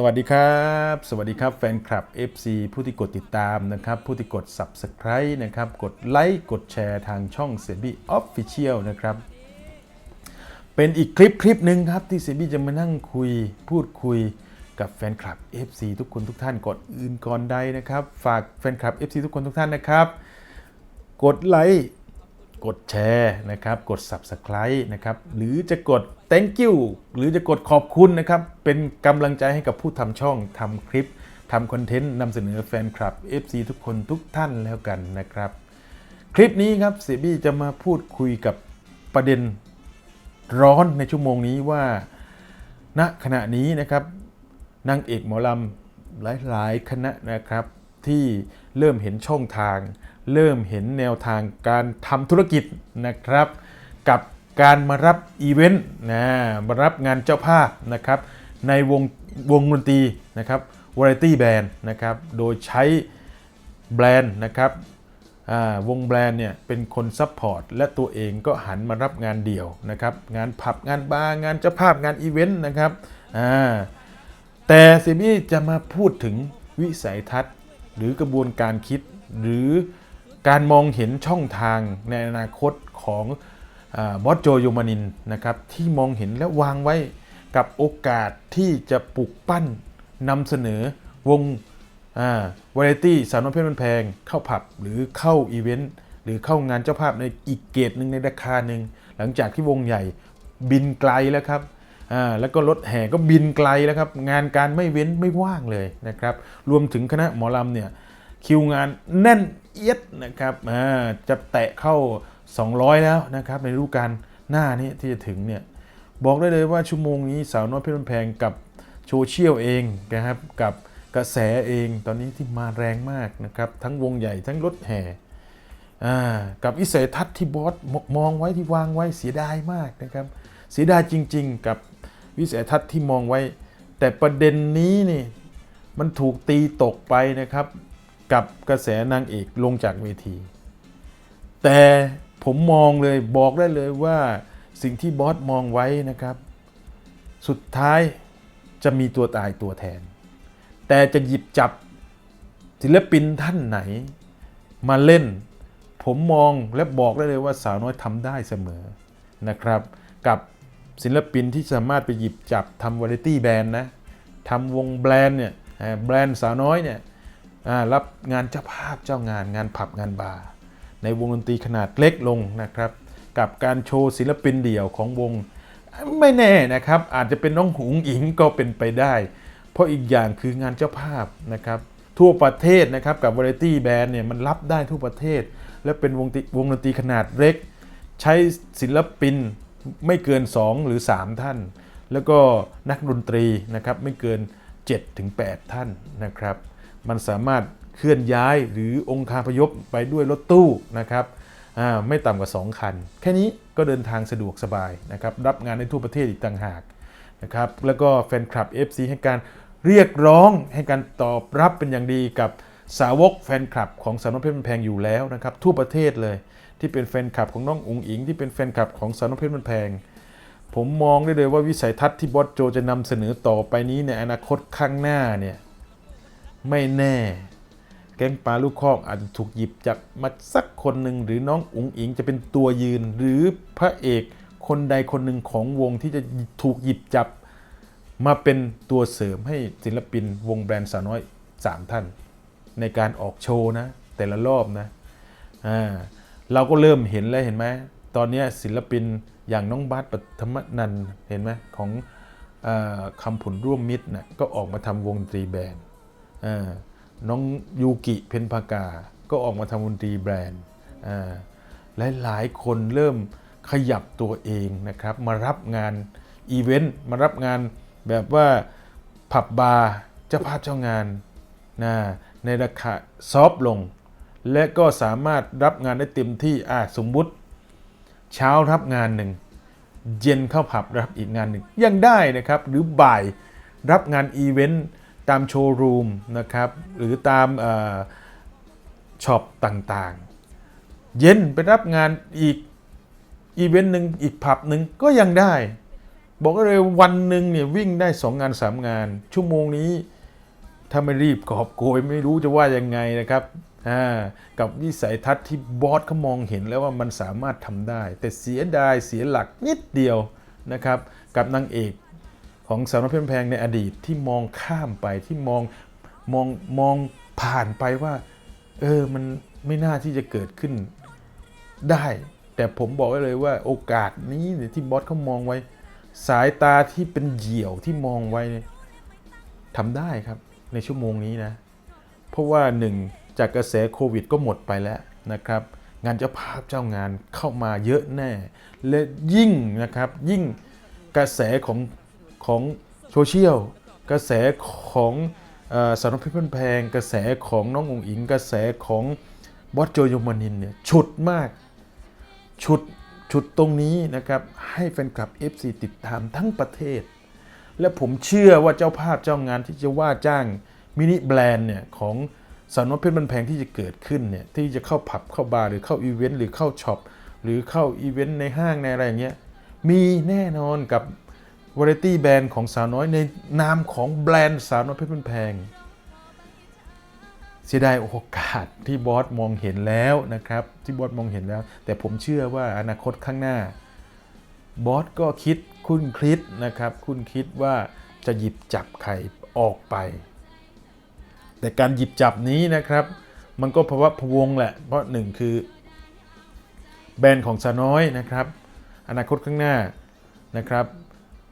สวัสดีครับ สวัสดีครับแฟนคลับ FC ผู้ที่กดติดตามนะครับผู้ที่กด Subscribe นะครับกดไลค์กดแชร์ทางช่องเซบี้ออฟฟิเชียลนะครับ เป็นอีกคลิปคลิปหนึ่งครับที่เซบี้จะมานั่งคุยพูดคุยกับแฟนคลับ FC ทุกคนทุกท่านก่อนอื่นก่อนใดนะครับ ฝากแฟนคลับ FC ทุกคนทุกท่านนะครับ กดไลค์ กดแชร์นะครับ กด Subscribe นะครับ หรือจะกด thank you หรือจะกดขอบคุณนะครับ เป็นกำลังใจให้กับผู้ทำช่องทำคลิปทำคอนเทนต์นำเสนอแฟนคลับ FC ทุกคนทุกท่านแล้วกันนะครับ คลิปนี้ครับเสียบี้จะมาพูดคุยกับประเด็นร้อนในชั่วโมงนี้ว่า ณขณะนี้นะครับนางเอกหมอลำหลาย ๆ คณะนะครับ ที่เริ่มเห็นช่องทาง เริ่มเห็นแนวทางการทำธุรกิจนะครับ กับการมารับอีเวนต์นะมารับงานเจ้าภาพนะครับในวงวงดนตรีนะครับวาไรตี้แบนด์นะครับโดยใช้แบรนด์นะครับวงแบรนด์เนี่ยเป็นคนซัพพอร์ตและตัวเองก็หันมารับงานเดี่ยวนะครับงานผับงานบาร์งานเจ้าภาพงานอีเวนต์นะครับอ่าแต่เซบี้จะมาพูดถึงวิสัยทัศน์ หรือกระบวนการคิด หรือการมองเห็นช่องทางในอนาคตของบอสโจโยมานินนะครับที่มองเห็นและวางไว้กับโอกาสที่จะปลุกปั้นนำเสนอวงวาไรตี้สาวน้อยเพชรมันแพง เข้าผับหรือเข้าอีเวนต์หรือเข้างานเจ้าภาพในอีกเกตหนึ่งในราคาหนึ่งหลังจากที่วงใหญ่บินไกลแล้วครับ อ่าแล้วก็รถแห่ก็บินไกลแล้วครับงานการไม่เว้นไม่ว่างเลยนะครับรวมถึงคณะหมอลำเนี่ยคิวงานแน่นเอียดนะครับอ่าจะแตะเข้า 200 แล้วนะครับในฤดูกาลหน้านี้ที่จะถึงเนี่ยบอกได้เลยว่าชั่วโมงนี้สาวน้อยเพชรแพงกับโซเชียลเองนะครับกับกระแสเองตอนนี้ที่มาแรงมากนะครับทั้งวงใหญ่ทั้งรถแห่อ่ากับวิสัยทัศน์ที่บอสมองไว้ที่วางไว้เสียดายมากนะครับเสียดายจริง ๆ กับ วิสัยทัศน์ที่มองไว้ แต่ประเด็นนี้นี่มันถูกตีตกไปนะครับ กับกระแสนางเอกลงจากเวที แต่ผมมองเลยบอกได้เลยว่าสิ่งที่บอสมองไว้นะครับ สุดท้ายจะมีตัวตายตัวแทน แต่จะหยิบจับศิลปินท่านไหน มาเล่น ผมมองและบอกได้เลยว่าสาวน้อยทำได้เสมอนะครับ กับ ศิลปินที่สามารถไปหยิบจับทำวาไรตี้แบรนด์นะทำวงแบรนด์เนี่ยแบรนด์สาวน้อยเนี่ยรับงานเจ้าภาพเจ้างานงานผับงานบาร์ในวงดนตรีขนาดเล็กลงนะครับ กับการโชว์ศิลปินเดี่ยวของวง ไม่แน่นะครับ อาจจะเป็นน้องหุงอิงก็เป็นไปได้ เพราะอีกอย่างคืองานเจ้าภาพนะครับทั่วประเทศนะครับกับวาไรตี้แบรนด์เนี่ยมันรับได้ทั่วประเทศ และเป็นวงวงดนตรีขนาดเล็ก ใช้ศิลปิน ไม่เกิน 2 หรือ 3 ท่าน แล้วก็นักดนตรีนะครับไม่เกิน7ถึง8ท่านนะครับ มันสามารถเคลื่อนย้ายหรือองค์คาพยพไปด้วยรถตู้นะครับไม่ต่ำกว่า 2 คัน แค่นี้ก็เดินทางสะดวกสบายนะครับรับงานในทั่วประเทศอีกต่างหากนะครับแล้วก็แฟนคลับ FC ให้การเรียกร้องให้การตอบรับเป็นอย่างดีกับ สาวกแฟนคลับของสาวนพเพชรมันแพงอยู่แล้วนะครับทั่วประเทศเลยที่เป็นแฟนคลับของน้องอุ๋งอิง ที่เป็นแฟนคลับของสาวนพเพชรมันแพง ผมมองได้เลยว่าวิสัยทัศน์ที่บอสโจจะนำเสนอต่อไปนี้ในอนาคตข้างหน้าเนี่ยไม่แน่ แก๊งปลาลูกคอกอาจจะถูกหยิบจากมาสักคนหนึ่งหรือน้องอุ๋งอิงจะเป็นตัวยืน หรือพระเอกคนใดคนหนึ่งของวงที่จะถูกหยิบจับมาเป็นตัวเสริมให้ศิลปินวงแบรนด์สาวน้อย 3 ท่าน ในการออกโชว์นะแต่ละรอบนะอ่าเราก็เริ่มเห็นแล้วเห็นไหมตอนนี้ศิลปินอย่างน้องบาสปฐมนันเห็นไหมของอคำผุนร่วมมิตรนะก็ออกมาทำวงดนตรีแบรนด์อ่าน้องยูกิเพนพากา ก็ออกมาทำวงดนตรีแบรนด์อ่าหลายคนเริ่มขยับตัวเองนะครับ มารับงานอีเวนต์มารับงานแบบว่าผับบาร์เจ้าภาพเจ้างานนะ ในราคาซอฟต์ลง และก็สามารถรับงานได้เต็มที่อะสมมุติ เช้ารับงานหนึ่ง เย็นเข้าผับรับอีกงานหนึ่งยังได้นะครับ หรือบ่ายรับงานอีเวนต์ตามโชว์รูมนะครับ หรือตามเอ่อช็อปต่างๆ เย็นไปรับงานอีกอีเวนต์หนึ่งอีกผับหนึ่งก็ยังได้ บอกเลยวันหนึ่งเนี่ยวิ่งได้สองงานสามงาน ชั่วโมงนี้ ถ้าไม่รีบกอบโกยไม่รู้จะว่ายังไงนะครับกับวิสัยทัศน์ที่บอสเขามองเห็นแล้วว่ามันสามารถทำได้ แต่เสียดายเสียหลักนิดเดียวนะครับ กับนางเอกของสาวน้อยเพชรแพงในอดีตที่มองข้ามไปที่มองมองมองผ่านไปว่า เออมันไม่น่าที่จะเกิดขึ้นได้ แต่ผมบอกไว้เลยว่าโอกาสนี้ที่บอสเขามองไว้ สายตาที่เป็นเหยี่ยวที่มองไว้ทำได้ครับ ในชั่วโมงนี้นะ เพราะว่าหนึ่งจากกระแสโควิดก็หมดไปแล้วนะครับ งานเจ้าภาพเจ้างานเข้ามาเยอะแน่ และยิ่งนะครับยิ่งกระแสของของโซเชียลกระแสของอสารพิพันแพง กระแสของน้ององอิง กระแสของบอสโจโยมานินเนี่ยฉุดมากชุดชุดตรงนี้นะครับให้แฟนคลับ FC ติดตามทั้งประเทศ และผมเชื่อว่าเจ้าภาพเจ้างานที่จะว่าจ้างมินิแบรนด์เนี่ยของสาวนพเพชรบันแพงที่จะเกิดขึ้นเนี่ยที่จะเข้าผับเข้าบาร์หรือเข้าอีเวนต์หรือเข้าช็อปหรือเข้าอีเวนต์ในห้างในอะไรอย่างเงี้ยมีแน่นอนกับวาไรตี้แบรนด์ของสาวน้อยในนามของแบรนด์สาวน้อยเพชรบันแพง เสียดายโอกาสที่บอสมองเห็นแล้วนะครับที่บอสมองเห็นแล้ว แต่ผมเชื่อว่าอนาคตข้างหน้าบอสก็คิด คุณคิดนะครับ คุณคิดว่าจะหยิบจับใครออกไป แต่การหยิบจับนี้นะครับ มันก็เพราะว่าพวงแหละ เพราะหนึ่งคือ แบรนด์ของสาน้อยนะครับ อนาคตข้างหน้านะครับ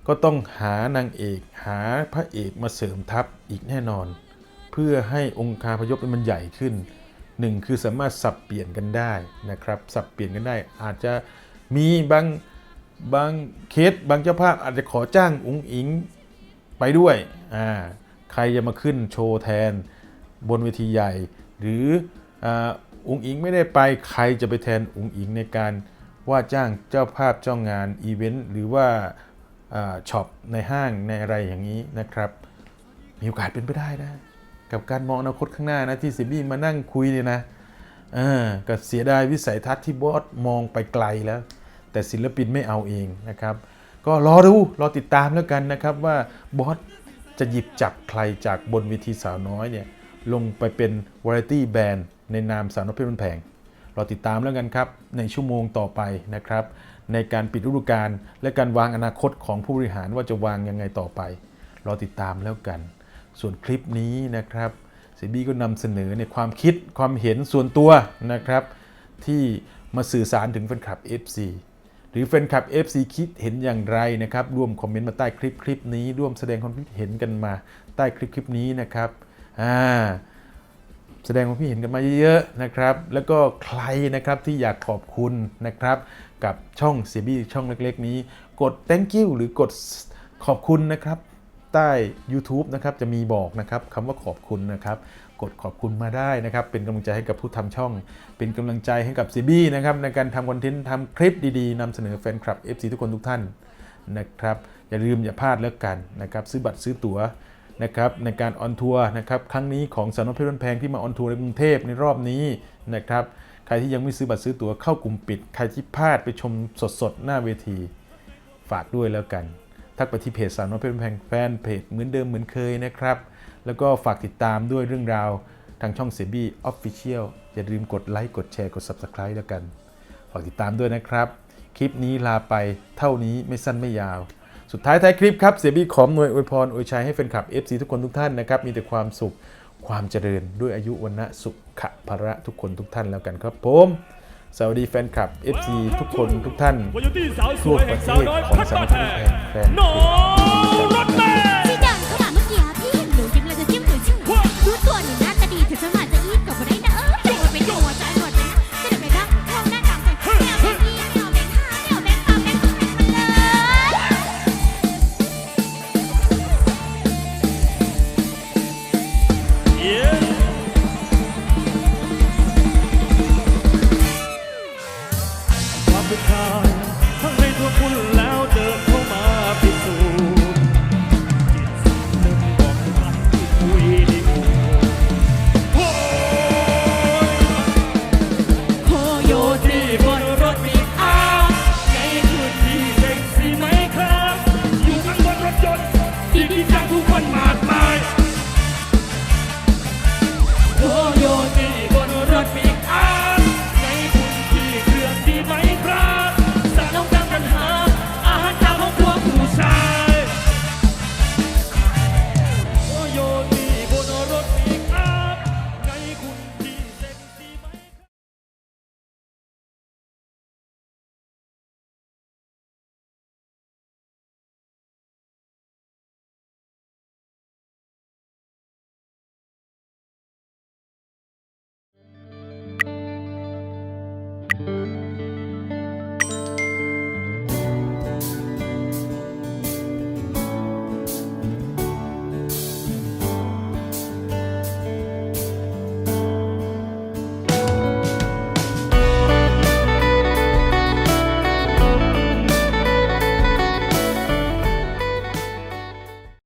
ก็ต้องหานางเอกหาพระเอกมาเสริมทัพอีกแน่นอน เพื่อให้องค์คาพยพมันใหญ่ขึ้นหนึ่งคือสามารถสับเปลี่ยนกันได้นะครับ สับเปลี่ยนกันได้อาจจะมีบาง บางเคสบางเจ้าภาพอาจจะขอจ้างอุงอิงไปด้วยอ่าใครจะมาขึ้นโชว์แทนบนเวทีใหญ่ หรืออาอุงอิงไม่ได้ไปใครจะไปแทนอุงอิงในการว่าจ้างเจ้าภาพเจ้างานอีเวนต์หรือว่าช็อปในห้างในอะไรอย่างนี้นะครับ มีโอกาสเป็นไปได้นะ กับการมองอนาคตข้างหน้านะที่เซบี้มานั่งคุยเนี่ยนะเออก็เสียดายวิสัยทัศน์ที่บอสมองไปไกลแล้ว แต่ศิลปินไม่เอาเองนะครับ ก็รอดูรอติดตามแล้วกันนะครับว่าบอสจะหยิบจับใครจากบนเวทีสาวน้อยเนี่ยลงไปเป็นวาไรตี้แบนด์ในนามสาวน้อยเพชรบนแพงรอติดตามแล้วกันครับในชั่วโมงต่อไปนะครับ ในการปิดฤดูกาลและการวางอนาคตของผู้บริหารว่าจะวางยังไงต่อไป รอติดตามแล้วกัน ส่วนคลิปนี้นะครับเซบี้ก็นำเสนอในความคิดความเห็นส่วนตัวนะครับ ที่มาสื่อสารถึงแฟนคลับ FC รือแฟนคลับ FC คิดเห็นอย่างไรนะครับร่วมคอมเมนต์มาใต้คลิปคลิปนี้ร่วมแสดงความคิดเห็นกันมาใต้คลิปคลิปนี้นะครับอ่าแสดงความคิดเห็นกันมาเยอะๆนะครับ แล้วก็ใครนะครับที่อยากขอบคุณนะครับ กับช่องเสียบี้ช่องเล็กๆ นี้ กด thank you หรือกดขอบคุณนะครับ ใต้ YouTube นะครับจะมีบอกนะครับคำว่าขอบคุณนะครับ กดขอบคุณมาได้นะครับ เป็นกำลังใจให้กับผู้ทำช่อง เป็นกำลังใจให้กับซีบี้นะครับในการทำคอนเทนต์ทำคลิปดีๆนำเสนอแฟนคลับ FC ทุกคนทุกท่านนะครับอย่าลืมอย่าพลาดแล้วกันนะครับซื้อบัตรซื้อตั๋วนะครับในการออนทัวร์นะครับครั้งนี้ของสารนเพชรนแพงที่มาออนทัวร์ในกรุงเทพในรอบนี้นะครับใครที่ยังไม่ซื้อบัตรซื้อตั๋วเข้ากลุ่มปิด ใครที่พลาดไปชมสดๆ หน้าเวทีฝากด้วยแล้วกัน ทักไปที่เพจสารนเพชรนแพงแฟนเพจเหมือนเดิมเหมือนเคยนะครับ แล้วก็ฝากติดตามด้วยเรื่องราวทางช่องเซบี้ออฟฟิเชียลอย่าลืมกดไลค์กดแชร์กด Subscribe แล้วกัน ฝากติดตามด้วยนะครับ คลิปนี้ลาไปเท่านี้ไม่สั้นไม่ยาว สุดท้ายท้ายคลิปครับเซบี้ขอมหน่วยอวยพรอวยชัยให้แฟนคลับ FC ทุกคนทุกท่านนะครับมีแต่ความสุขความเจริญด้วยอายุวันนะสุขะพระทุกคนทุกท่านแล้วกันครับผมสวัสดีแฟนคลับ FC ทุกคนทุกท่านทั่วประเทศของสาวน้อแฟน